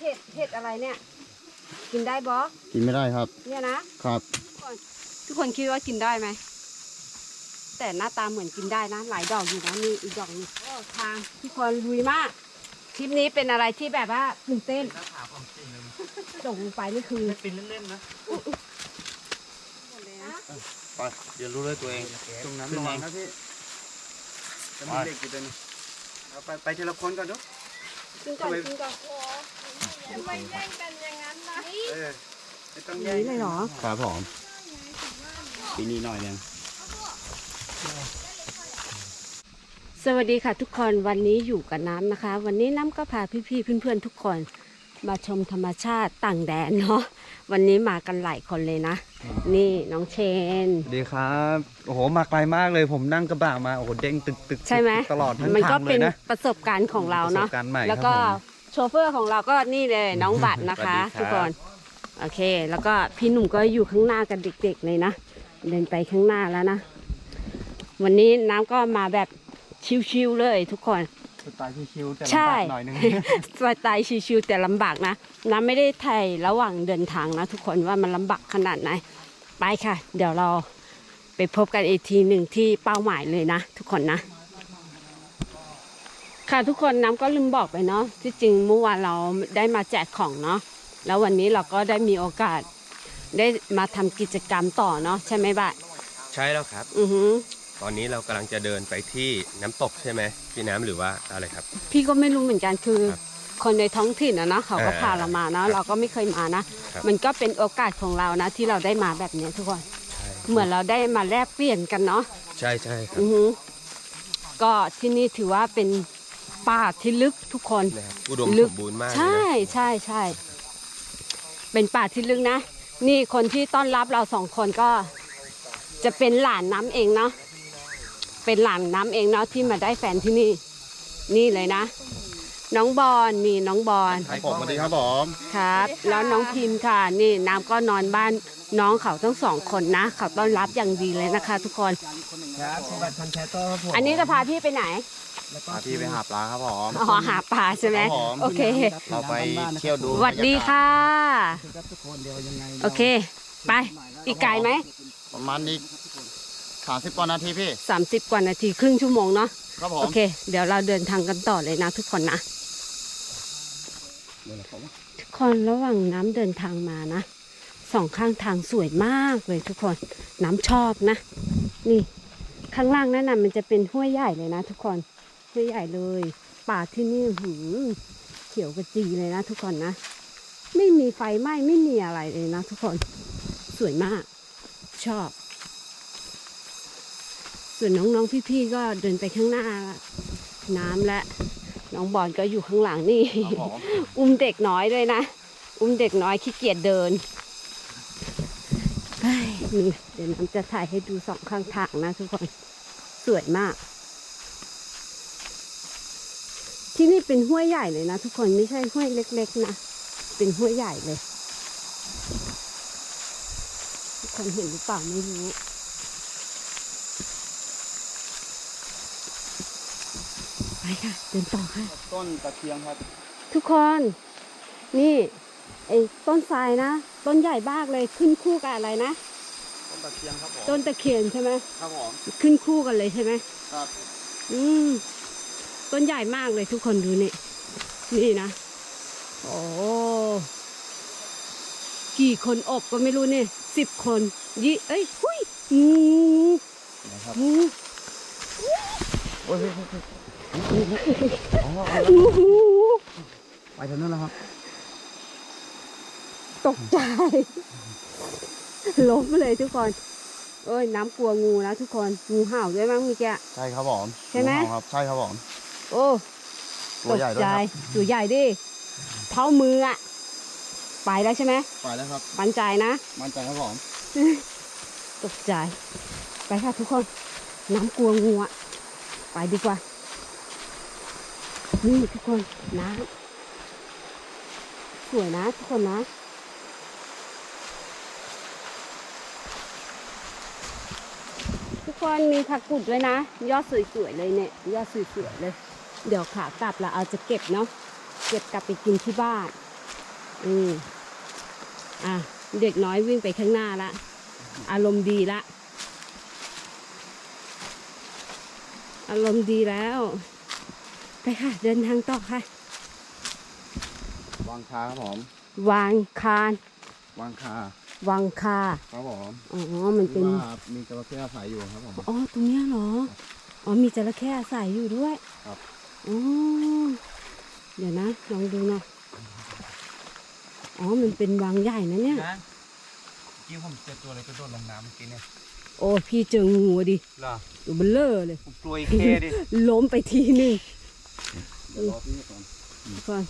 เห็ดเห็ดอะไรเนี่ย กินได้บอกินไม่ได้ครับ เนี่ยนะครับ ทุกคนคิดว่ากินได้ไหม แต่หน้าตาเหมือนกินได้นะ หลายดอกอยู่นะนี่อีกดอกหนึงโอ้ทางทุกคนลุยมากคลิปนี้เป็นอะไรที่แบบว่าตื่นเต้นจงลงไปนี่คือเป็นเล่นๆนะหมดเลยนะไปเรียนรู้ด้วยตัวเองตรงนั้นขึ้นระวังเองนะพี่จะมีเด็กอยู่ด้วยนะเอาไปไปทีละคนก่อนเดู กินก่อนกินก่อนทำไมแย่งกันอย่างนั้นนะเออไม่ต้องอแย่ย่างงนี้เลยเหรอครับผมปีนี้หน่อยนึงสวัสดีค่ะทุกคนวันนี้อยู่กับน้ำนะคะ วันนี้น้ำก็พาพี่ๆเพื่อนๆทุกคน มาชมธรรมชาติต่างแดนเนาะวันนี้มากันหลายคนเลยนะ นี่น้องเชน ดีครับ โอ้โห มาไกลมากเลย ผมนั่งกระบะมา โอ้โห เด้งตึกตึกใช่ไหมตึกตลอดทั้งมันก็ทางเลเป็ยนนะประสบการณ์ของเราเนาะ ประสบการณ์ใหม่แล้วก็ครับผมโชเฟอร์ของเราก็นี่เลยน้องบัตรนะคะ สวัสดีครับ ทุกคน โอเค แล้วก็พี่หนุ่มก็อยู่ข้างหน้ากันเด็กๆเลยนะ เดินไปข้างหน้าแล้วนะ วันนี้น้ำก็มาแบบชิวๆเลยทุกคนส ไตล์ชิวๆแต่ใช่ลำบากหน่อยนึง สไตล์ชิวๆแต่ลำบากนะน้ำไม่ได้ไทยระหว่างเดินทางนะทุกคนว่ามันลำบากขนาดไหน ไปค่ะ เดี๋ยวเราไปพบกันอีกทีหนึ่งที่เป้าหมายเลยนะ ทุกคนนะ ค่ะทุกคนน้ำก็ลืมบอกไปเนาะที่จริงเมื่อวานเราได้มาแจกของเนาะแล้ววันนี้เราก็ได้มีโอกาสได้มาทำกิจกรรมต่อเนาะใช่ไหมบ้าใช่แล้วครับ อือหือ ตอนนี้เรากำลังจะเดินไปที่น้ำตกใช่ไหมพี่น้ำหรือว่าอะไรครับ พี่ก็ไม่รู้เหมือนกันคือครับคนในท้องถิ่นนะเนาะเขาก็อ่าพาเรามาเนาะครับเราก็ไม่เคยมานะครับมันก็เป็นโอกาสของเรานะ ที่เราได้มาแบบเนี้ยทุกคนใช่เหมือนเราได้มาแลกเปลี่ยนกันเนาะใช่ใช่ครับอือหือก็ที่นี่ถือว่าเป็นป่าที่ลึกทุกคนนะครับอุดมลึสกมบูรณ์มากเลยใช่นะใช่ใช่เป็นป่าที่ลึกนะ นี่คนที่ต้อนรับเราสองคนก็ จะเป็นหลานน้ำเองเนาะ เป็นหลานน้ำเองเนาะที่มาได้แฟนที่นี่ นี่เลยนะ น้องบอลมีน้องบอลครับผมสวัสดีครับผมครับ แล้วน้องพิมพ์ค่ะ นี่น้ำก็นอนบ้านน้องเขาทั้งสองคนนะ เขาต้อนรับอย่างดีเลยนะคะ ทุกคน ครับสวัสดีพันแคโต้ครับผมอันนี้จะพาพี่ไปไหนพาพี่ไปหาปลาครับผม อ๋อหาปลาใช่ไหมครับผม โอเคเราไปเที่ยวดูสวัสดีค่ะครับทุกคนเดี๋ยวยังไงโอเค ไป อีกไกลไหม ประมาณนี้ สามสิบกว่านาทีพี่สามสิบกว่านาทีครึ่งชั่วโมงเนาะครับผโอมเค เดี๋ยวเราเดินทางกันต่อเลยนะทุกคนนะทุกคนระหว่างน้ำเดินทางมานะสองข้างทางสวยมากเลยทุกคนน้ำชอบนะ นี่ ข้างล่างนั่นน่ะมันจะเป็นห้วยใหญ่เลยนะ ทุกคนห้วยใหญ่เลย ป่าที่นี่หืมเขียวกระจีเลยนะ ทุกคนนะ ไม่มีไฟไหม้ไม่มีอะไรเลยนะ ทุกคนสวยมาก ชอบ ส่วนน้องๆพี่ๆก็เดินไปข้างหน้า น้ำและ น้องบอลก็อยู่ข้างหลังนี่ครับผมอุ้มเด็กน้อยด้วยนะ อุ้มเด็กน้อยขี้เกียจเดินเฮ้ยนี่เดี๋ยวน้ำจะถ่ายให้ดูสองข้างทางนะทุกคน สวยมาก ที่นี่เป็นห้วยใหญ่เลยนะทุกคนไม่ใช่ห้วยเล็ก ๆ นะ เป็นห้วยใหญ่เลย ทุกคนเห็นหรือเปล่าไม่รู้ ไป ค่ะ เดินต่อค่ะ ต้นตะเคียนครับ ทุกคน นี่ไอ้ต้นทรายนะ ต้นใหญ่มากเลยขึ้นคู่กับอะไรนะ ต้นตะเคียนครับผมต้นตะเคียนใช่ไหมครับผมขึ้นคู่กันเลยใช่ไหมครับ อืมต้นใหญ่มากเลยทุกคนดูนี่ นี่นะ โอ้กี่คนอบก็ไม่รู้นี่สิบคนยี่เอ้ย หุยงูนะครับงูโอ้ยงูงู ไปทางนั้นแล้วครับ ตกใจ ล้มเลยทุกคน เอ้ยน้ำกลัวงูนะทุกคน งูเห่าด้วยมั้งเมื่อกี้ ใช่ครับผมใช่ไหม งูเห่าครับ ใช่ครับผม โอ้ตัวใหญ่ด้วยตกคใจรับตัวใหญ่ดิ เท่ามืออะไปแล้วใช่ไหมไปแล้วครับปันใจนะ มั่นใจครับผมตกใจ ไปค่ะทุกคน น้ำกลัวงูอะไปดีกว่า นี่ทุกคนน้ำสวยนะทุกคนนะทุกคนมีผักกุดด้วยนะ ยอดสวยๆเลยเนี่ยยอดสวยๆเลย เดี๋ยวขากลับเราเอาจะเก็บเนาะเก็บกลับไปกินที่บ้านอืมอะเด็กน้อยวิ่งไปข้างหน้าละอารมณ์ดีละ อารมณ์ดีแล้ว ไปค่ะ เดินทางต่อค่ะ วางคาครับผมวางคานวางคาวังคาครับผมอ๋อมันเป็นว่ามีจระเข้อาศัยอยู่ครับผมอ๋อตรงเนี้ยเหรออ๋อมีจระเข้อาศัยอยู่ด้วยครับอ๋อเดี๋ยวนะลองดูหน่อยอ๋อมันเป็นวังใหญ่นะเนี่ย นะเมื่อกี้ผมเจอตัวอะไรก็โดดลงน้ำเมื่อกี้เนี่ยโอ้พี่เจองูอะดิเหรอตัวเบลเลอร์เลย ผมกลัวไอ้เข้ดิล้มไปทีหนึ่ง เดี๋ยวรอพี่ก่อนก่อน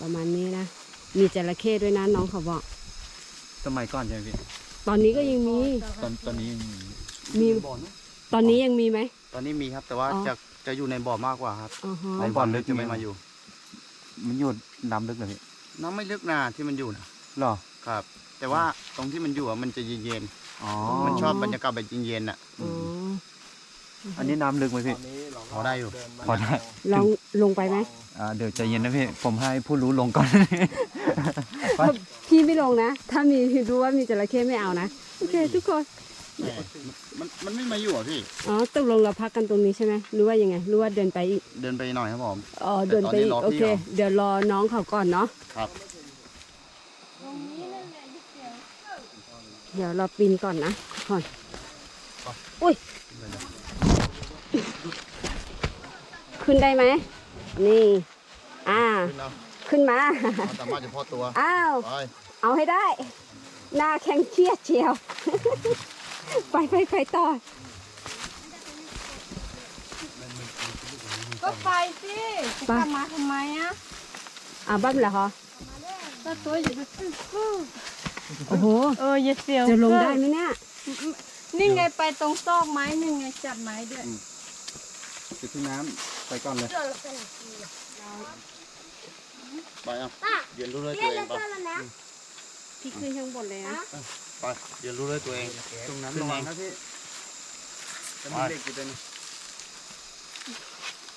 ประมาณนี้นะ มีจระเข้ด้วยนะน้องเขาบอกสมัยก่อนใช่ไหมพี่ตอนนี้ก็ยังมี ตอนตอนนี้ยังมีมีบ่อนะตอนนี้ยังมีไหม ตอนนี้มีครับแต่ว่าอ๋อ จะจะอยู่ในบ่อมากกว่าครับอ๋อฮะในบ่อลึกจะไม่มาอยู่ มันอยู่น้ำลึกเลยพี่น้ำไม่ลึกนาที่มันอยู่นะเหรอ ครับ แต่ว่าตรงที่มันอยู่อะมันจะเย็นอ๋อๆมันชอบบรรยากาศแบบเย็นๆอะ อ๋อ อันนี้น้ำลึกไหมพี่ พอได้อยู่ พอได้ ลองลงไปไหมอ่าเดี๋ยวใจเย็นนะพี่ ผมให้ผู้รู้ลงก่อน ไป พี่ไม่ลงนะ ถ้ามีรู้ว่ามีจระเข้ไม่เอานะโอเค ทุกคนแต่มันมันไม่มาอยู่อะพี่ อ๋อตกลงเราพักกันตรงนี้ใช่ไหมหรือว่ายังไงหรือว่าเดินไปอีกเดินไปหน่อยครับผม อ๋อเดินไปอีกแต่ตอนนี้รอโอพี่เค ก่อน เดี๋ยวรอน้องเขาก่อนเนาะครับ เดี๋ยวเราปีนก่อนนะก่อนอุ้ย ขึ้นได้ไหม นี่ อ่า ขึ้นแล้วขึ้นมา เอาสามารถเฉพาะตัว อ้าว ไป เอาให้ได้ หน้าแข็งเครียดเชียว ไปไปไปต่อ ก็ไปสิไป จะมาทำไมอะอ่าบ้านเหรอคะก็ตัวอยู่ที่ฟูฟูโอ้โห เอออย่าเสียวจะลงได้ไหมเนี่ย นี่ไงไปตรงซอกไม้นี่ไงจับไม้ด้วย ติดที่น้ำไปก่อนเลย ไปอะเรียนรู้ด้วยตัวเองไปพี่ขึ้นข้างบนเลยนะไปเรียนรู้ด้วยตัวเองตรงนั้นขึ้ระนวัเองงนะพี่จะมีเด็กอยู่ด้วยนะ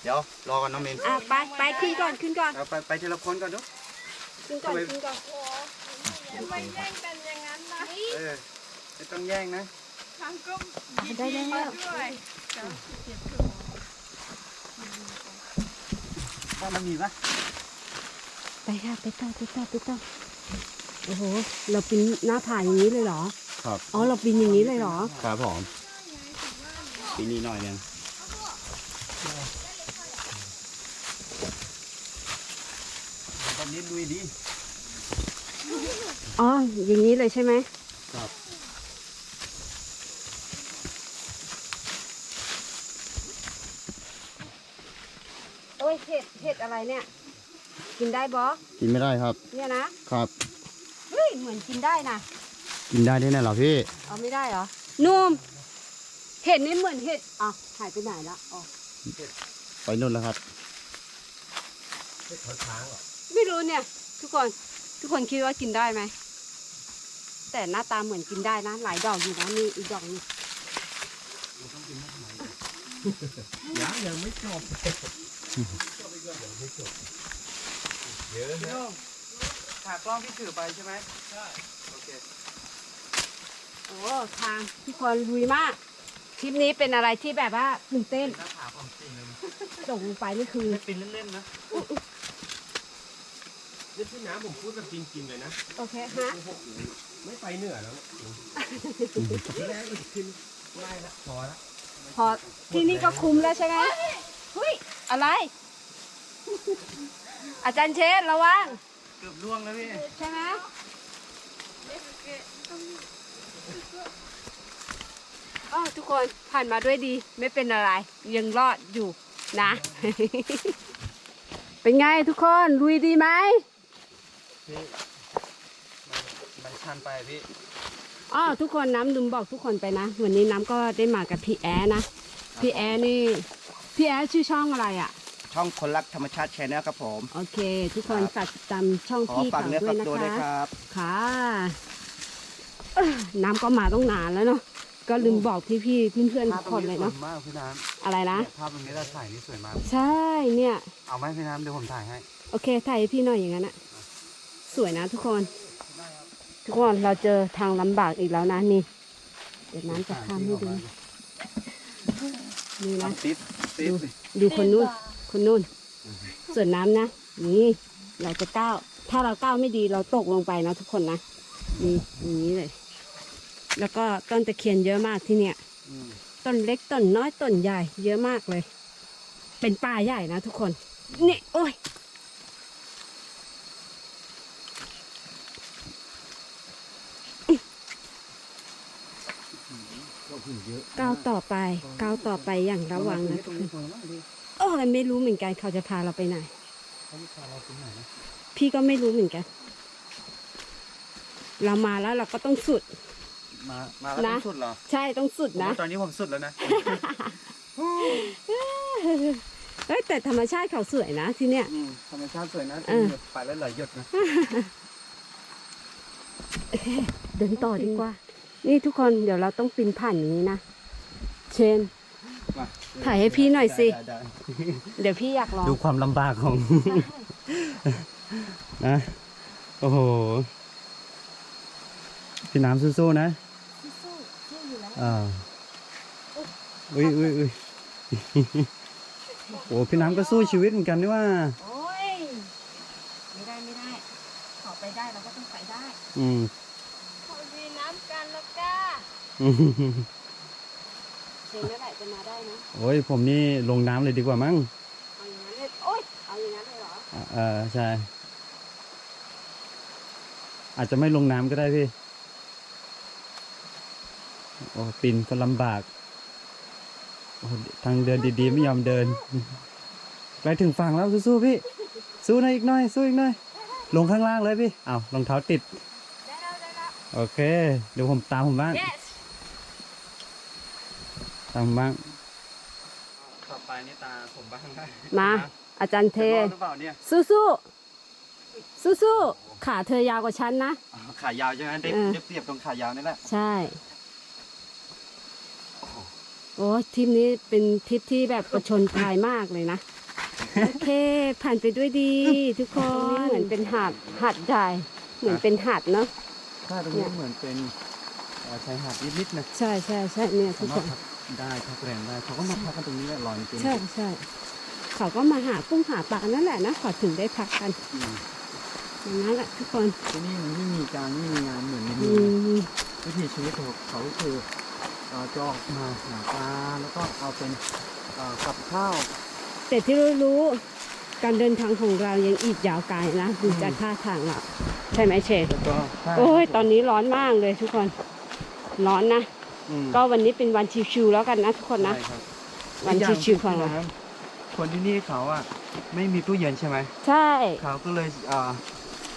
เดี๋ยวรอกันน้องมินอะไปไปขึ้นก่อนขึ้นก่อนเอาไปไปทีละคนก่อนดูขึ้นก่อนขึ้นก่อนทำไมแย่งกันอย่างนั้นนะเออไม่ต้องแย่งนะทางก็ได้ได้มาแล้ว ด้ วยถ้ามันมีปะไปค่ะไปต่อไปต่อไปต่อโอ้โห เราปีนหน้าผาอย่างนี้เลยเหรอ ครับ อ๋อ เราปีนอย่างนี้เลยเหรอ ครับผมปีนี้หน่อยหนึงตอนนี้ลุยดี อ๋อ อย่างนี้เลยใช่ไหม ครับ โอ้ย เห็ดเห็ดอะไรเนี่ย กินได้บอกินไม่ได้ครับ เนี่ยนะ ครับ เฮ้ย เหมือนกินได้นะกินได้ด้วยนะเหรอพี่ เอาไม่ได้เหรอนุ่มเห็ดนี่เหมือนเห็ดอะหายไปไหนละอ๋อไปนู่นแล้วครับไม่รู้เนี่ย ทุกคน ทุกคนคิดว่ากินได้ไหม แต่หน้าตาเหมือนกินได้นะ หลายดอกอยู่นะนี่อีกดอกหนึง พี่โน่ขากล้องที่ถือไปใช่ไหมใช่โอเค โอ้ทางทุกคนลุยมากคลิปนี้เป็นอะไรที่แบบว่าตื่นเต้นหน้าผาของจริงเลยตกลงไปนี่คือ ไม่ปีนเล่นๆนะนี่พี่น้ำผมพูดแบบจริงๆเลยนะโอเคฮะไม่ไปเหนือแล้วเนี่ยทีแรกก็ขึ้นไม่ละพอละ พอที่นี่ก็คุ้มแล้วใช่ไหมเฮ้ย อะไร อาจารย์เชษระวัง เกือบล่วงแล้วพี่ใช่ไหมอ๋อทุกคนผ่านมาด้วยดี ไม่เป็นอะไร ยังรอดอยู่นะ เป็นไงทุกคนลุยดีไหมพี่มันชันไปพี่อ๋อทุกคนน้ำลืมบอกทุกคนไปนะ วันนี้น้ำก็ได้มากับพี่แอนะ พี่แอนี่ พี่แอชื่อช่องอะไรอะ ช่องคนรักธรรมชาติแชนแนลครับผม โอเค ทุกคนครับฝากติดตามช่องขอพี่ฝากเขาเนื้อด้วฝายกนะตัวด้วยคะครับ ค่ะเอ้อน้ำก็มาต้องนานแล้วเนาะก็ลืมบอกพี่พี่ๆเพื่อนๆทุกคนเลยเนาะภาพตรงสวยมากพี่น้อะไรนะำภาพตรงนี้เราถ่ายนี่สวยมาก ใช่เนี่ย เอาไหมพี่น้ำเดี๋ยวผมถ่ายให้ โอเคถ่ายให้พี่หน่อยอย่างนั้นอะโสวยนะทุกคน ทุกคนเราเจอทางลำบากอีกแล้วนะนี่ เดี๋ยวน้ำจะข้ามให้ดูนี่นะ ติดติดดูคนนู้น คนนู้นส่วนน้ำนะ นี่เราจะก้าว ถ้าเราก้าวไม่ดีเราตกลงไปนะทุกคนนะนี่อย่างนี้เลย แล้วก็ต้นตะเคียนเยอะมากที่เนี่ย ต้นเล็กต้นน้อยต้นใหญ่ เยอะมากเลย เป็นป่าใหญ่นะทุกคน นี่โอ้ยก้าวต่อไปก้าวต่อไปอย่างระวังนะทุกคน โอ้ยไม่รู้เหมือนกันเขาจะพาเราไปไหนพี่ก็ไม่รู้เหมือนกัน เรามาแล้วเราก็ต้องสุด มามาแล้วนะ ต้องสุดเหรอใช่ต้องสุดผมนะว่าตอนนี้ผมสุดแล้วนะเฮ้ยแต่ธรรมชาติเขาสวยนะที่เนี่ย อืมธรรมชาติสวยนะเออไปแล้วไหลหยดนะเดินต่อดีกว่า นี่ทุกคนเดี๋ยวเราต้องปีนผ่านอย่างนี้นะ เชนมา ถ่ายให้พี่หน่อยสิได้ได้เดี๋ยวพี่อยากลอง ดูความลำบากของ นะ โอ้โห พี่น้ำสู้ๆนะอ่าอุ้ยอุ้ยอุ้ยโอ้พี่น้ำก็สู้ชีวิตเหมือนกันนี่ว่า โอ้ย ไม่ได้ไม่ได้ขอไปได้เราก็ต้องไปได้ อืมเขามีน้ำกันแล้วก้าอืมเชนเมื่อไหร่จะมาได้นะ โอ้ยผมนี่ลงน้ำเลยดีกว่ามั้งเอาอย่างนั้นเลยโอ้ยเอาอย่างนั้นเลยเหรออ่าเออใช่ อาจจะไม่ลงน้ำก็ได้พี่ โอ้ปีนก็ลำบากโอ้ทางเดินดีๆ ไม่ยอมเดินใกล้ถึงฝั่งแล้วสู้ๆพี่ สู้หน่อยอีกหน่อย สู้อีกหน่อย ลงข้างล่างเลยพี่อ้าวรองเท้าติด ได้แล้วได้แล้ว โอเค เดี๋ยวผมตามผมบ้าง yes ตามผมบ้าง ต่อไปนี่ตาผมบ้างได้มา อาจารย์เท จะรอดหรือเปล่าเนี่ยสู้สู้สู้สู้ๆขาเธอยาวกว่าฉันนะ อ๋อขายาวใช่ไหมได้เออ ได้เปรียบตรงขายาวนี่แหละใช่ โอ้ทริปนี้เป็นทริปที่แบบประชนภัยมากเลยนะ โอเค ผ่านไปด้วยดี ทุกคนเหมือนเป็นหาดหาดใหญ่เหมือนเป็นหาดเนาะ ถ้าตรงนี้เหมือนเป็นเอ่อชายหาดนิดๆนะใช่ใช่ใช่เนี่ยทุสากคมารถน พัก ได้พักแรมได้เขาก็มาพักกันตรงนี้แหละลอยจริงๆใช่ใช่เขาก็มาหากุ้งหาปลานั่นแหละนะเขาถึงได้พักกันอืมอย่างนั้นแหละทุกคนที่นี่มันไม่มีการไม่มีงานเหมือนในอืเมืองมวิถีชีวิตของเขาคือเอ่อจะออกมาหาปลาแล้วก็เอาเป็นเอ่อกับข้าวแต่ที่รู้ๆการเดินทางของเรายังอีกยาวไกลนะดูจากท่าทางเราใช่ไหมเชนแล้วก็โอ้ยตอนนี้ร้อนมากเลยทุกคน ร้อนนะอืม ก็วันนี้เป็นวันชิวๆแล้วกันนะทุกคนนะใช่ครับวันอีกย่าชิวๆของเรานะคนที่นี่เขาอะไม่มีตู้เย็นใช่ไหมใช่ เขาก็เลยเอ่อ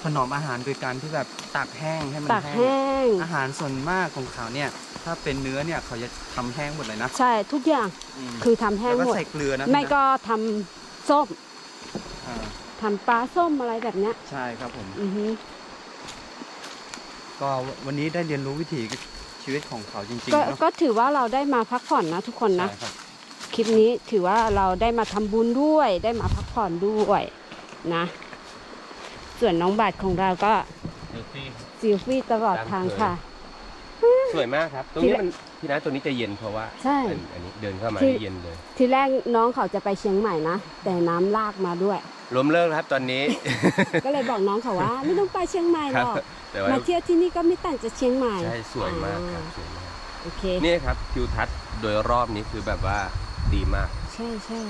ถนอมอาหารโดยการที่แบบตากแห้งให้มันตากแห้งแห้ง อาหารส่วนมากของเขาเนี่ย ถ้าเป็นเนื้อเนี่ยเขาจะทำแห้งหมดเลยนะ ใช่ทุกอย่างมคือทำแห้งแล้วหมก็ดใส่เกลือนะไม่ก็ทำส้มอ่าทำปลาส้มอะไรแบบเนี้ย ใช่ครับผมอือฮึก็วันนี้ได้เรียนรู้วิถี ชีวิตของเขาจริงก็ๆเนาะก็ถือว่าเราได้มาพักผ่อนนะทุกคนนะ ใช่ครับ คลิปนี้ถือว่าเราได้มาทำบุญด้วยได้มาพักผ่อนด้วยนะ ส่วนน้องบาทของเราก็ซิลฟี่ตลอดทางค่ะ สวยมากครับ ตรงนี้มันพี่นะตรงนี้จะเย็นเพราะว่าใช่ อันอันนี้เดินเข้ามาที่นี่ เย็นเลย ทีแรกน้องเขาจะไปเชียงใหม่นะ แต่น้ำลากมาด้วย ล้มเลิกแล้วครับตอนนี้ ก็เลยบอกน้องเขาว่าไม่ต้องไปเชียงใหม่หครรับอกแต่ว่ามาเที่ยวที่นี่ก็ไม่ต่างจากเชียงใหม่ใช่สวยมากครับอ่าสวยมากโอเคนี่ครับทิวทัศน์โดยรอบนี้คือแบบว่าดีมาก ใช่ใช่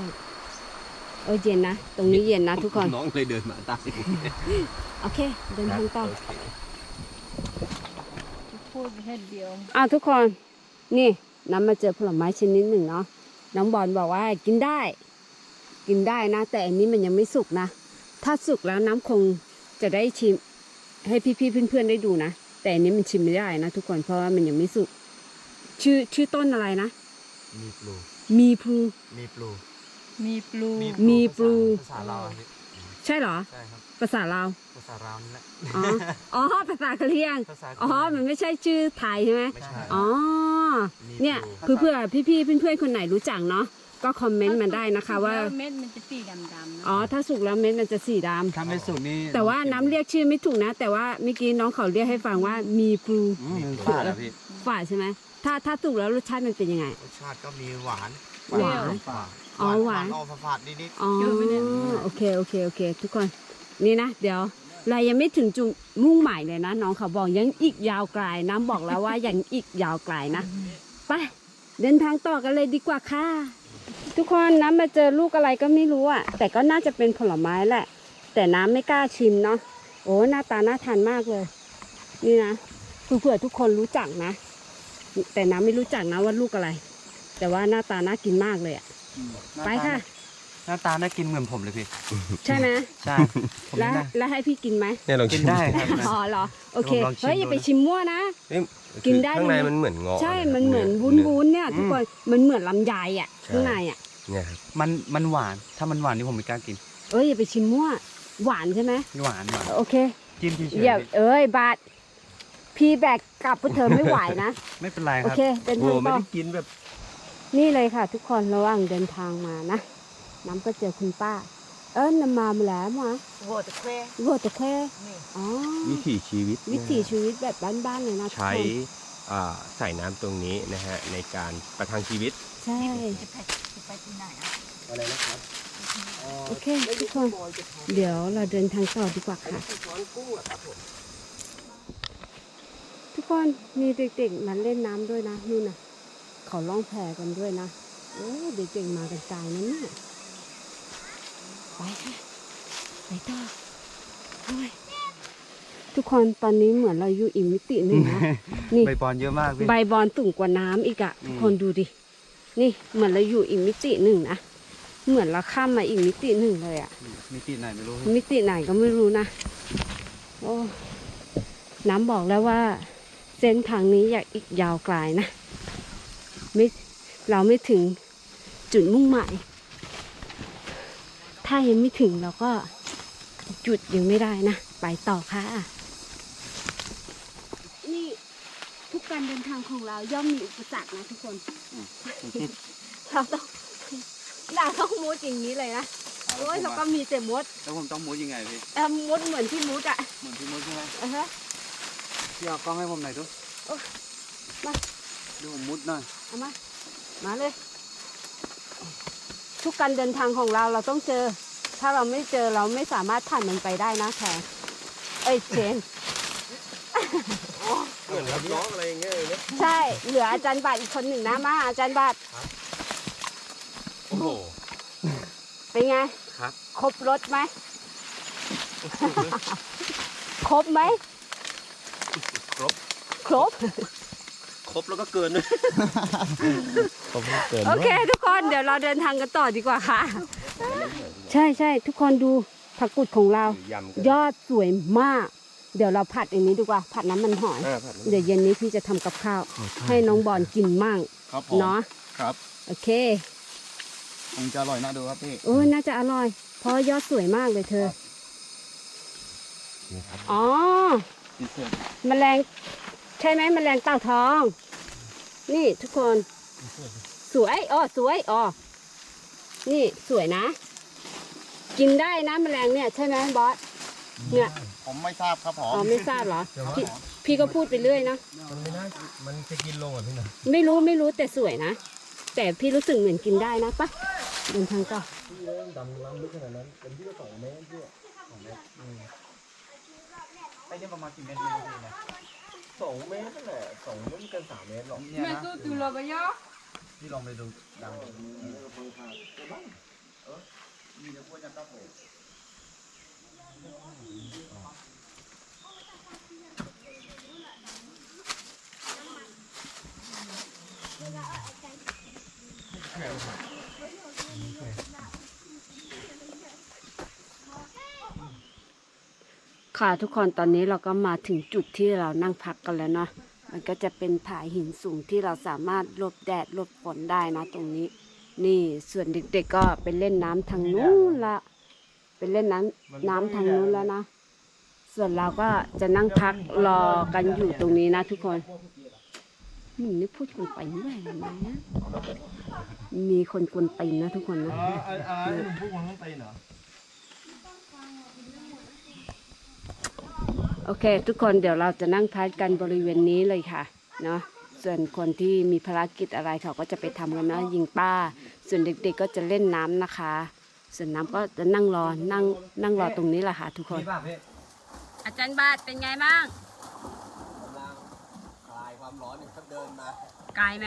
เออเย็นนะ ตรงนี้เย็นนะทุกคน น้องเลยเดินมาตามโอเค เดินทางต่อโอเคพูดแค่เดียวอ้าวทุกคน นี่น้ำมาเจอผลไม้ชนิดหนึ่งเนาะน้องบอลบอกว่ากินได้ กินได้นะ แต่อันนี้มันยังไม่สุกนะ ถ้าสุกแล้วน้ำคงจะได้ชิม ให้พี่ๆเพื่อนๆได้ดูนะ แต่อันนี้มันชิมไม่ได้นะทุกคนเพราะว่ามันยังไม่สุก ชื่อชื่อต้นอะไรนะ มีปลูมีพลูมีปลูมีปลู มีปลู ภาษาลาวอันนี้ใช่เหรอ ใช่ครับ ภาษาลาวภาษาลาวนี่แหละ อ๋ออ๋อภาษากะเหรี่ยงภาษาอ๋อมันไม่ใช่ชื่อไทยใช่ไหมไม่ใช่ อ๋อ มีเนี่ยปลูเพื่อเพื่อพี่พี่ๆเพื่อนๆคนไหนรู้จักเนาะ ก็คอมเมนต์มาได้นะคะว่า แล้วเม็ดมันจะสีดำๆนะอ๋อ ถ้าสุกแล้วเม็ดมันจะสีดำถ้าไม่สุกนี่แต่ว่าน้ำเรียกชื่อไม่ถูกนะ แต่ว่าเมื่อกี้น้องเขาเรียกให้ฟังว่ามีพลูอืมฝาดแล้วพี่ฝาดใช่ไหมถ้าถ้าสุกแล้วรสชาติมันเป็นยังไง รสชาติก็มีหวานหวาน ฝาดอ๋อหวาน ออกฝาดๆนิดอ๋อโอเคโอเคโอเค ทุกคนนี่นะ เดี๋ยวเรายังไม่ถึงจุดมุ่งหมายเลยนะ น้องเขาบอกยังอีกยาวไกลน้ำบอกแล้วว่ายังอีกยาวไกลนะไปเดินทางต่อกันเลยดีกว่าค่ะ ทุกคนน้ำมาเจอลูกอะไรก็ไม่รู้อะแต่ก็น่าจะเป็นผลไม้แหละ แต่น้ำไม่กล้าชิมเนาะโอ้หน้าตาน่าทานมากเลย นี่นะเผื่อทุกคนรู้จักนะ แต่น้ำไม่รู้จักนะว่าลูกอะไร แต่ว่าหน้าตาน่ากินมากเลยอะอืมไปค่ะ หน้าตาน่ากินเหมือนผมเลยพี่ ใช่ไหมใช่ผมแล้วได้แล้วให้พี่กินไหมเนี่ยลองกิชินมได้ครับ อ๋อเหรอโอเคลองชิมเฮ้ยอย่าดูไปนะชิมมั่วนะ เอ้ยกินได้ ข้างในเลยมันเหมือนเงาะใช่ะครับมันเหมือนวุ้นวุ้นๆเนี่ย ทุกคน มันเหมือนลำไยอะใช่ข้างในอะ เนี่ยครับมันมันหวานถ้ามันหวานนี่ผมไม่กล้ากินเอ้ยอย่าไปชิมมั่วหวานใช่ไหมหวานหวานโอเคจิ้มเฉยอย่าๆเอ้ยบาทพี่แบกกลับพวกเธอไม่ไหวนะ ไม่เป็นไรคโอรับเคเดินโอ้ทางไม่ต่อ ได้กินแบบ นี่เลยค่ะ ทุกคนระหว่างเดินทางมานะ น้ำก็เจอคุณป้า เอิ้นนำมามาแล้วมาโวตะแควโวตะแค่นี่อ๋อวิถีชีวิตวิถีชีวิตแบบบ้านๆเลยนะทุกใช้คนอ่าใส่น้ำตรงนี้นะฮะในการประทังชีวิต ใช่ จะไปจะไปที่ไหนอะอะไรนะครับโอเคทุกคน เดี๋ยวเราเดินทางต่อดีกว่าค่ะ ทุกคนมีเด็กๆมาเล่นน้ำด้วยนะนู่นนะเขาล่องแพกันด้วยนะโอ้เด็กๆมากันกลางนั้นเนี่ยไปค่ะไปต่อโอ้ยทุกคนตอนนี้เหมือนเราอยู่อีกมิติหนึ่งนะนี่ใบบอลเยอะมากพี่ใบบอลสูงกว่าน้ำอีกอะทุกคนดูดิ นี่เหมือนเราอยู่อีกมิติหนึ่งนะ เหมือนเราข้ามมาอีกมิติหนึ่งเลยอะมีตีไหนไม่รู้ มิติไหนก็ไม่รู้นะ โอ้น้ำบอกแล้วว่า เส้นทางนี้อยากอีกยาวไกลนะ ไม่เราไม่ถึงจุดมุ่งหมาย ถ้ายังไม่ถึงเราก็หยุดยังไม่ได้นะ ไปต่อค่ะ นี่ทุ กการเดินทางของเราย่อมมีอุปสรรคนะทุกคน เราต้องเราต้องมุดอย่างนี้เลยนะโอ้ยเราก็มีแต่มดแล้วผมต้องมุดยังไงพี่เออมดเหมือนที่มุดอะเหมือนที่มุดใช่ไหมเออฮะพี่เอากล้องให้ผมหน่อยดูโอ้มาดูผมมุดหน่อยเอามามาเลย ทุกการเดินทางของเราเราต้องเจอ ถ้าเราไม่เจอเราไม่สามารถผ่านมันไปได้นะแขกเอ้ยเจน เหมือนรับน้องอะไรอย่างเงี้ยเลยนะใช่ เหลืออาจารย์บาทอีกคนหนึ่งนะมาอาจารย์บาทโอ้โห เป็นไงครับ ครบรถไหมครบไหมครบ ครบ ครบแล้วก็เกินด้วยครบแล้วเกินโอเค ทุกคนเดี๋ยวเราเดินทางกันต่อดีกว่าค่ะ ใช่ใช่ทุกคนดูผักกุดของเรา ยำกันยอดสวยมาก เดี๋ยวเราผัดอย่างนี้ดีกว่าผัดน้ำมันหอยอ่าผัดน้ำเดี๋ยวเย็นนี้พี่จะทำกับข้าวให้น้องบอลกินมั่งครับผมเนาะครับโอเคคงจะอร่อยน่าดูครับพี่ โอ้น่าจะอร่อย เพราะยอดสวยมากเลยเธอนี่ครับอ๋ออินเสิร์ตแมลงใช่ไหมแมลงเต่าทอง นี่ทุกคน สวยอ๋อสวยอ๋อนี่สวยนะ กินได้นะแมลงเนี่ย ใช่ไหมบอส เนี่ยๆผมไม่ทราบครับผอ๋อมไม่ทราบเหรอพี่พี่ก็พูดไปเรื่อยนะ มันไม่น่ามันจะกินลงอะพี่นะไม่รู้ไม่รู้แต่สวยนะ แต่พี่รู้สึกเหมือนกินได้นะปะเดินทางต่อดำล้ำลึกขนาดนั้นเป็นที่ก็สองเมตรพี่ไอ้เนี่ยประมาณกี่เมตรไม่รู้พี่นะสองเมตรนั่นแหละสองไม่เกินสามเมตรหรอกเนี่ยแม่นะตู้ตุลบยอพี่ลองไปดูดำค่ ค่ะทุกคนตอนนี้เราก็มาถึงจุดที่เรานั่งพักกันแล้วเนาะมันก็จะเป็นผาหินสูงที่เราสามารถหลบแดดหลบฝนได้นะตรงนี้ นี่ส่วนเด็กๆก็ไปเล่นน้ำทางนู้นละ ไปเล่นน้ำน้ำทางนู้นแล้วนะ ส่วนเราก็จะนั่งพักรอกันอยู่ตรงนี้นะทุกคนมึงนี่พูดกันไปเมื่อยนะมีคนกวนตีนนะทุกคนนะอะไรหนุ่มพวกมันต้องตีเหรอโอเค ทุกคนเดี๋ยวเราจะนั่งพักกันบริเวณนี้เลยค่ะเนาะส่วนคนที่มีภารกิจอะไรเขาก็จะไปทำกันนะยิงป้า ส่วนเด็กๆก็จะเล่นน้ำนะคะ ส่วนน้ำก็จะนั่งรอนั่งนั่งรอตรงนี้แหละค่ะทุกคนพี่ป่ะพี่อาจารย์บาทเป็นไงบ้างกำลังคลายความร้อนอยู่ครับเดินมาไกลไหม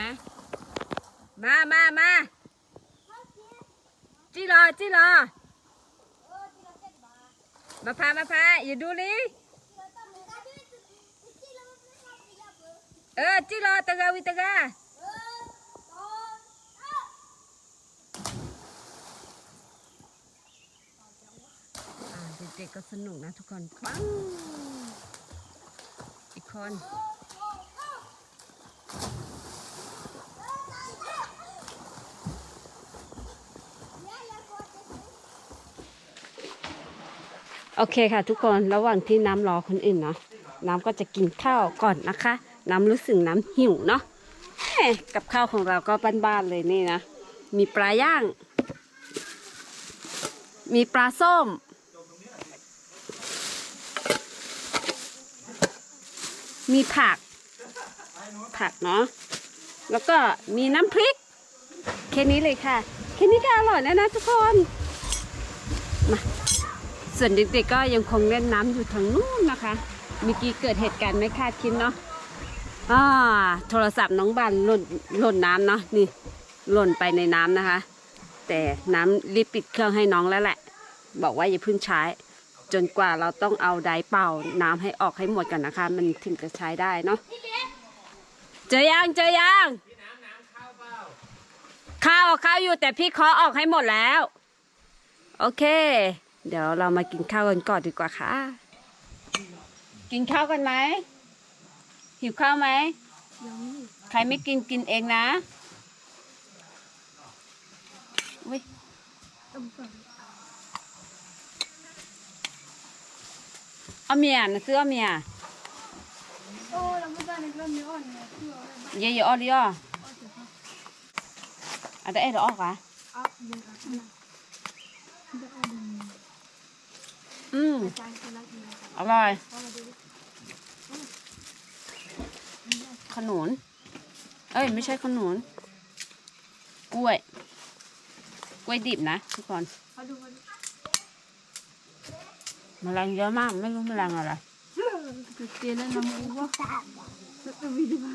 มามามาจีรอจีรอมาพามาพาอย่าดูลิเออจีรอตะกาวิตะกาอ่าเด็กๆก็สนุกนะทุกคนปังอีกคนโอเคค่ะทุกคนระหว่างที่น้ำรอคนอื่นเนาะน้ำก็จะกินข้าวก่อนนะคะ น้ำรู้สึกน้ำหิวเนาะแหม่กับข้าวของเราก็บ้านๆเลยนี่นะ มีปลาย่าง มีปลาส้ม มีผัก ผักเนาะแล้วก็มีน้ำพริก แค่นี้เลยค่ะ แค่นี้ก็อร่อยแล้วนะทุกคนมาส่วนเด็กๆก็ยังคงเล่นน้ำอยู่ทางนู้นนะคะเมื่อกี้เกิดเหตุการณ์ไม่คาดคิดเนาะอ่าโทรศัพท์น้องบันหล่นหล่นน้ำเนาะนี่หล่นไปในน้ำนะคะ แต่น้ำรีบปิดเครื่องให้น้องแล้วแหละ บอกว่าอย่าเพิ่งใช้ จนกว่าเราต้องเอาไดเป่าน้ำให้ออกให้หมดก่อนนะคะ มันถึงจะใช้ได้เนาะเจอยังเจอยังข้าวข้าวอยู่แต่พี่เคาะออกให้หมดแล้ว โอเค เดี๋ยวเรามากินข้าวกันก่อนดีกว่าค่ะ กินข้าวกันไหมหิวข้าวไหมใครไม่กินกินเองนะอุ๊ย เอาเมียนะซื้อเอาเมียโอ้เราไม่ได้ในเรื่องนี้อ่อนเนี่ยคืออะไรบ้างเยอะๆเอาดิอะอะได้เอ็ดออกอะอะเดี๋ยวอะนะเดี๋ยวเอาดูอืมจานคนละทีนะอร่อยเอามาดูดิขนุนเอ้ย ไม่ใช่ขนุนกล้วย กล้วยดิบนะทุกคนเอาดู มาดูแมลงเยอะมากไม่รู้แมลงอะไรเตียนแล้วน้ำมูกว่าจะวิดีโอ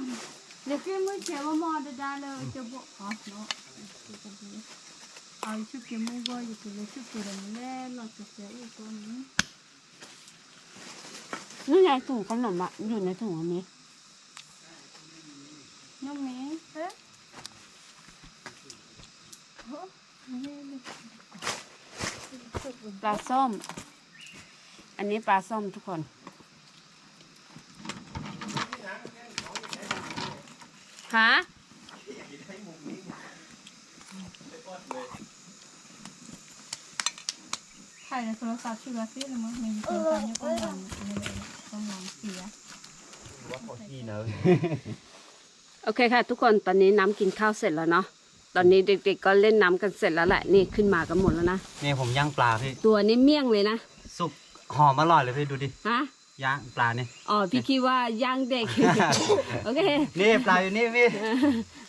เดี๋ยวพี่มือเขียวว่ามอดได้เลยจะบอกอ๋อเนาะเอาชุดเกี่ยวมือว่าอยู่ตัวเลยชุดเกี่ยวมันแน่หลอดจะเสียอีกตัวนึงนี่ไงถุงขนมอะอยู่ในถุงอันนี้น้องเมย์เอ๊ะโอ้ไม่เลยปลาส้ม อันนี้ปลาส้มทุกคนฮะถ่ายในโทรศัพท์ชื่อว่าพี่หรือมั้งในโทรศัพท์เนี่ยก็ลองในต้องลองเสียว่าเขาที่เนอะโอเคค่ะ ทุกคนตอนนี้น้ำกินข้าวเสร็จแล้วเนาะตอนนี้เด็กๆก็เล่นน้ำกันเสร็จแล้วแหละนี่ขึ้นมากันหมดแล้วนะนี่ผมย่างปลาพี่ตัวนี้เมี่ยงเลยนะสุก หอมอร่อยเลยพี่ดูดิฮะย่างปลาเนี่ยอ๋อพี่คิดว่าย่างเด็กโอเคนี่ปลาอยู่นี่พี่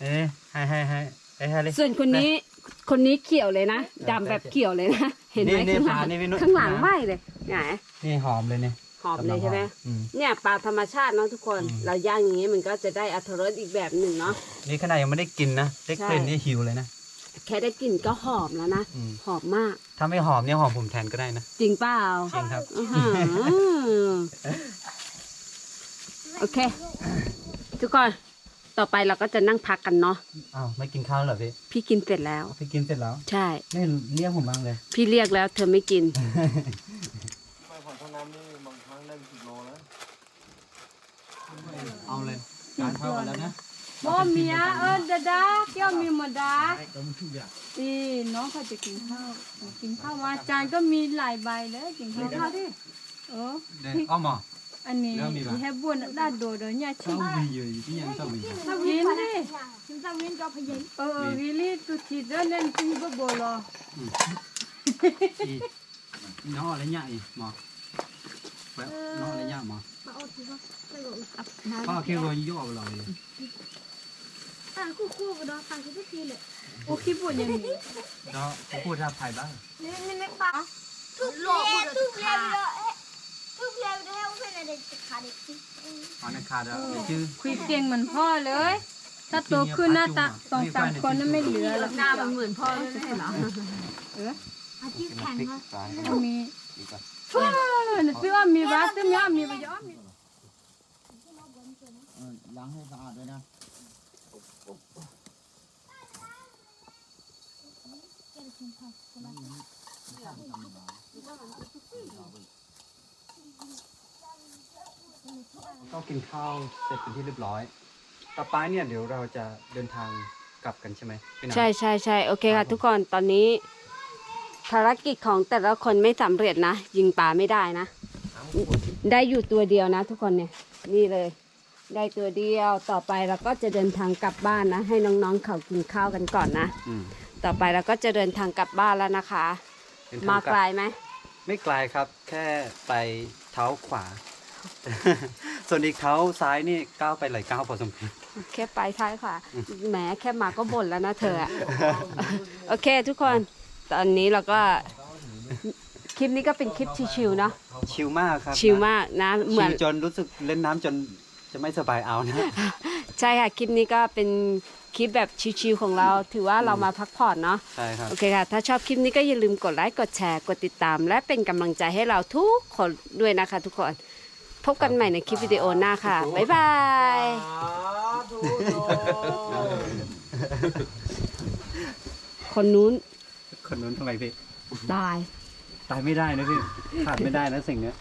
เอ้ยให้ให้ให้ให้ให้เลยส่วนคนนี้คนนี้เขียวเลยนะดำแบบเขียวเลยนะเห็นไหมนี่ข้างหลังนี่ปลานี่พี่นุชข้างหลังไหวเลยไหนนี่หอมเลยเนี่ยหอมเลยใช่ไหมอืมเนี่ยปลาธรรมชาติเนาะทุกคนอืมเราย่างอย่างนี้มันก็จะได้อรรถรสอีกแบบหนึ่งเนาะนี่ขนาดยังไม่ได้กินนะได้กลิ่นใช่นี่หิวเลยนะแค่ได้กลิ่นก็หอมแล้วนะอืมหอมมาก ถ้าไม่หอมเนี่ยหอมผมแทนก็ได้นะ จริงเปล่าจริงครับ อื้อหือโอเค ทุกคน ต่อไปเราก็จะนั่งพักกันเนาะอ้าวไม่กินข้าวเหรอพี่พี่กินเสร็จแล้ว พี่กินเสร็จแล้วใช่นี่เรียกผมบ้างเลย พี่เรียกแล้วเธอไม่กิน ไปผ่อนท่าน้ำนี่บางครั้งได้เป็นสิบโลนะเอาเลย การเข้ากันแล้วนะ บ่เมียเออดาดาเกี่ยวมีมาดานี่น้องเขาจะกินข้าวกินข้าวมาจานก็มีหลายใบเลยกินข้าวดิเออเดี๋ยวอ้อมหมออันนี้แค่บวนด้านโดดเนี่ยชิเศร้าวีอยู่ที่ยังเศร้าวีกินดิ chúng ta nguyên cho phải giấy เออวิลลี่ตุชีเดินเล่นตีบ่บ่รอน้ออะไรเงี้ยอีหมอแบบน้ออะไรเงี้ยหมอ mà ô thì không đây rồi ป้าแค่รอยย่อไปเลย à khu khu của đó tăng cái gì lệ โอ้คิดบ่ยังมีแล้วเขาพูดท่าไทยบ้าง nên nên nên ba thuốc lọ thuốc leo đó thuốc leo đó không phải là để khá để chứ อ๋อในคาดแล้วชื่อคุยเก่งเหมือนพ่อเลย ถ้าโตขึ้นหน้าตาสองสามคนนั้นไม่เหลือแล้วหน้ามันเหมือนพ่อไม่ใช่เหรอ à chứ khẳng thôi มีฟ้าพี่ว่ามีบ้าซึ่งย่อมีบ่ย่อมีล้างให้สะอาดด้วยนะ ก็กินข้าวเสร็จเป็นที่เรียบร้อย ต่อไปเนี่ยเดี๋ยวเราจะเดินทางกลับกันใช่ไหมพี่น้ำ ใช่ใช่ใช่โอเคค่ะทุกคนตอนนี้ ภารกิจของแต่ละคนไม่สำเร็จนะ ยิงปลาไม่ได้นะ ได้อยู่ตัวเดียวนะ ทุกคนเนี่ยนี่เลย ได้ตัวเดียวต่อไปเราก็จะเดินทางกลับบ้านนะ ให้น้องๆเขากินข้าวกันก่อนนะ อืม ต่อไปเราก็จะเดินทางกลับบ้านแล้วนะคะ เดินทงมากลับไกลไหมไม่ไกลครับ แค่ไปเท้าขวา ส่วนอีกเท้าซ้ายนี่ก้าวไปหลายก้าวพอสมควร แค่ไปท้ายค่ะแหมแค่มาก็บ่นแล้วนะเธออะโอเคทุกคน ตอนนี้เราก็ คลิปนี้ก็เป็นคลิปชิวๆเนาะชิลมากครับชิลมากนะ เหมือน ชิลจนรู้สึกเล่นน้ำจนจะไม่สบายเอานะ ใช่ค่ะ คลิปนี้ก็เป็น คลิปแบบชิวๆของเรา ถือว่าเรามาพักผ่อนเนาะใช่ครับ โอเคค่ะ ถ้าชอบคลิปนี้ก็อย่าลืมกดไลค์กดแชร์กดติดตาม และเป็นกำลังใจให้เราทุกคนด้วยนะคะ ทุกคน พบกันใหม่ในคลิปวิดีโอหน้าค่ะ บ๊ายบาย คนนู้นคนนู้นทำไมพี่ ตาย ตายไม่ได้นะพี่ ขาดไม่ได้นะสิ่งเนี้ย